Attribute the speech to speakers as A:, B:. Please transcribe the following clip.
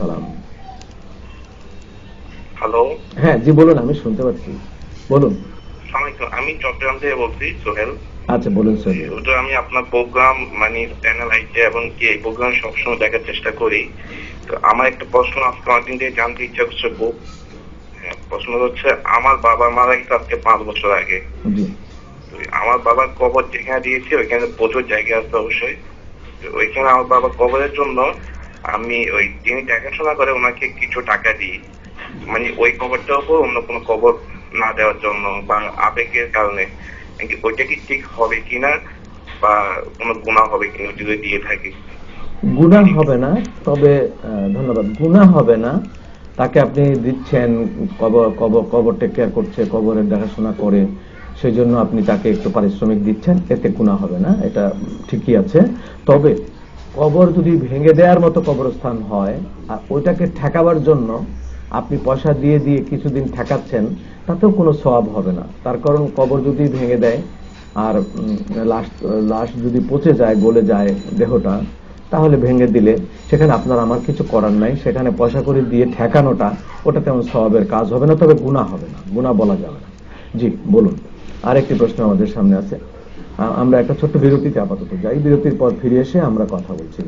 A: সালাম
B: হ্যালো
A: হ্যাঁ জি বলুন আমি শুনতে পাচ্ছি। বলুন।
B: আমি চট্টগ্রাম থেকে বলছি সোহেল।
A: আচ্ছা বলুন
B: ওটা আমি আপনার প্রোগ্রাম মানে চ্যানেল আইতে এবং কি এই প্রোগ্রাম সবসময় দেখার চেষ্টা করি। তো আমার একটা প্রশ্ন আজকে অনেকদিন থেকে জানতে ইচ্ছা করছে খুব হ্যাঁ, প্রশ্ন হচ্ছে আমার বাবা মারা গেছে আজকে পাঁচ বছর আগে। আমার বাবার কবর যেখানে দিয়েছি ওইখানে প্রচুর জায়গা আছে অবশ্যই। ওইখানে আমার বাবার কবরের জন্য আমি ওই যিনি দেখাশোনা করে ওনাকে কিছু টাকা দিই। মানে ওই কবরটার উপর অন্য কোনো কবর না দেওয়ার জন্য বা আবেগের কারণে। ওইটা কি ঠিক হবে কিনা বা কোনো গুণা হবে কিনা যদি দিয়ে থাকি।
A: গুণা হবে না, তবে ধন্যবাদ। গুণা হবে না, তাকে আপনি দিচ্ছেন, কবর কবর কবর টেক কেয়ার করছে, কবরের দেখাশোনা করে সেই জন্য আপনি তাকে একটু পারিশ্রমিক দিচ্ছেন, এতে গুণা হবে না, এটা ঠিকই আছে। তবে কবর যদি ভেঙে দেওয়ার মতো কবরস্থান হয়, আর ওইটাকে ঠেকাবার জন্য আপনি পয়সা দিয়ে দিয়ে কিছুদিন ঠেকাচ্ছেন, তাতেও কোনো সওয়াব হবে না। তার কারণ কবর যদি ভেঙে দেয়, আর লাশ লাশ যদি পচে যায়, গলে যায় দেহটা, তাহলে ভেঙে দিলে সেখানে আপনার আমার কিছু করার নাই। সেখানে পয়সা করে দিয়ে ঠেকানোটা, ওটা তেমন স্বভাবের কাজ হবে না, তবে গুণা হবে না। গুণা বলা যাবে না। জি, বলুন। আরেকটি প্রশ্ন আমাদের সামনে আছে। আমরা একটা ছোট্ট বিরতিতে আপাতত যাই বিরতির পর ফিরে এসে আমরা কথা বলছি।